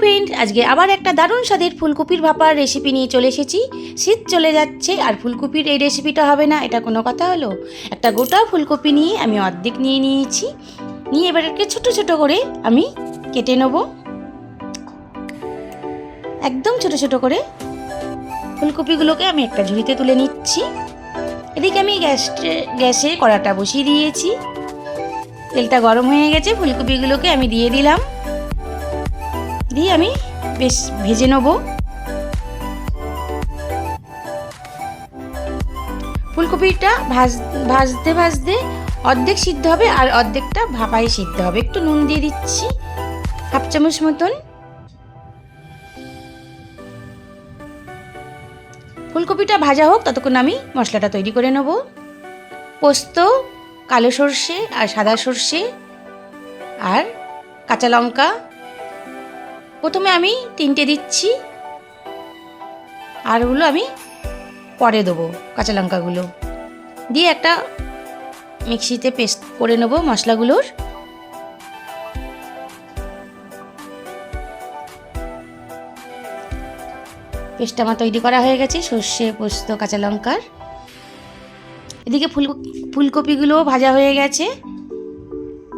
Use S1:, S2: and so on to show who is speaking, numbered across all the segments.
S1: Friend আজকে আবার একটা দারুণ স্বাদের ফুলকপির ভাপার রেসিপি নিয়ে চলে এসেছি। শীত চলে যাচ্ছে আর ফুলকপির এই রেসিপিটা হবে না, এটা কোনো কথা হলো? একটা গোটা ফুলকপি নিয়ে আমি অর্ধেক নিয়ে নিয়েছি। নিয়ে এবার এটাকে ছোটো ছোটো করে আমি কেটে নেব। একদম ছোটো ছোটো করে ফুলকপিগুলোকে আমি একটা ঝুড়িতে তুলে নিচ্ছি। এদিকে আমি গ্যাস, গ্যাসে কড়াটা বসিয়ে দিয়েছি। তেলটা গরম হয়ে গেছে, ফুলকপিগুলোকে আমি দিয়ে দিলাম। দিয়ে আমি বেশ ভেজে নেব। ফুলকপিটা ভাজ, ভাজতে ভাজতে অর্ধেক সিদ্ধ হবে আর অর্ধেকটা ভাপাই সিদ্ধ হবে। একটু নুন দিয়ে দিচ্ছি, হাফ চামচ মতন। ফুলকপিটা ভাজা হোক, ততক্ষণ আমি মশলাটা তৈরি করে নেব। পোস্ত, কালো সর্ষে আর সাদা সর্ষে আর কাঁচা লঙ্কা প্রথমে আমি তিনটে দিচ্ছি। আর ওগুলো আমি পরে দেবো কাঁচা লঙ্কাগুলো। দিয়ে একটা মিক্সিতে পেস্ট করে নেব মশলাগুলোর। পেস্ট আমার তৈরি করা হয়ে গেছে, সর্ষে, পোস্ত, কাঁচা লঙ্কার। এদিকে ফুল ফুলকপিগুলোও ভাজা হয়ে গেছে।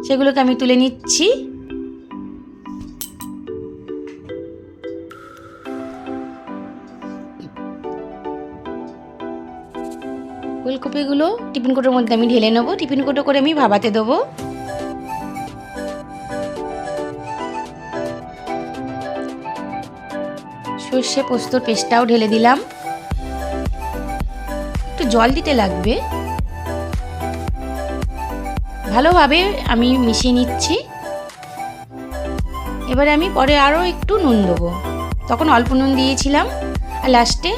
S1: সেগুলোকে আমি তুলে নিচ্ছি। ফুলকপিগুলো টিফিন কোটোর মধ্যে আমি ঢেলে নেব। টিফিন কোটো করে আমি ভাবাতে দেবো। সর্ষে পোস্তর পেস্টটাও ঢেলে দিলাম। একটু জল দিতে লাগবে। ভালোভাবে আমি মিশিয়ে নিচ্ছি। এবারে আমি পরে আরও একটু নুন দেবো। তখন অল্প নুন দিয়েছিলাম। আর লাস্টে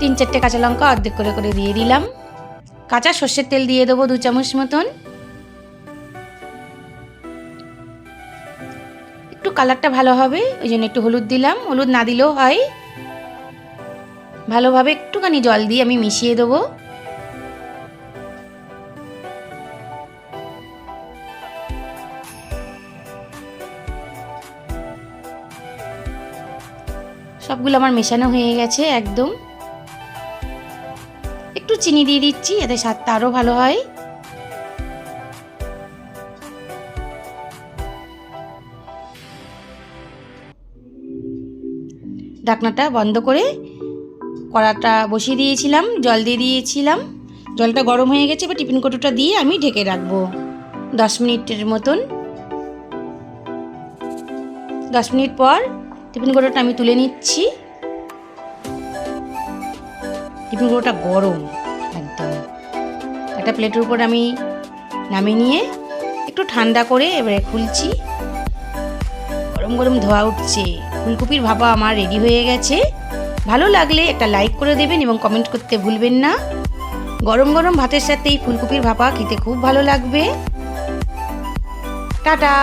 S1: তিন চারটে কাঁচা লঙ্কা অর্ধেক করে করে দিয়ে দিলাম। কাঁচা সর্ষের তেল দিয়ে দেবো দু চামচ মতন। একটু কালারটা ভালো হবে, ওই জন্য একটু হলুদ দিলাম। হলুদ না দিলেও হয়। ভালোভাবে একটুখানি জল দিয়ে আমি মিশিয়ে দেবো। সবগুলো আমার মেশানো হয়ে গেছে একদম। চিনি দিয়ে দিচ্ছি, এতে স্বাদটা আরও ভালো হয়। ঢাকনাটা বন্ধ করে কড়াটা বসিয়ে দিয়েছিলাম, জল দিয়ে দিয়েছিলাম। জলটা গরম হয়ে গেছে, এবার টিফিন কৌটোটা দিয়ে আমি ঢেকে রাখব দশ মিনিটের মতন। দশ মিনিট পর টিফিন কৌটোটা আমি তুলে নিচ্ছি। টিফিন কৌটোটা গরম। একটা প্লেটের উপর আমি নামিয়ে নিয়ে একটু ঠান্ডা করে এবারে খুলছি। গরম গরম ধোয়া উঠছে। ফুলকপির ভাপা আমার রেডি হয়ে গেছে। ভালো লাগলে একটা লাইক করে দেবেন এবং কমেন্ট করতে ভুলবেন না। গরম গরম ভাতের সাথে এই ফুলকপির ভাপা খেতে খুব ভালো লাগবে। টাটা!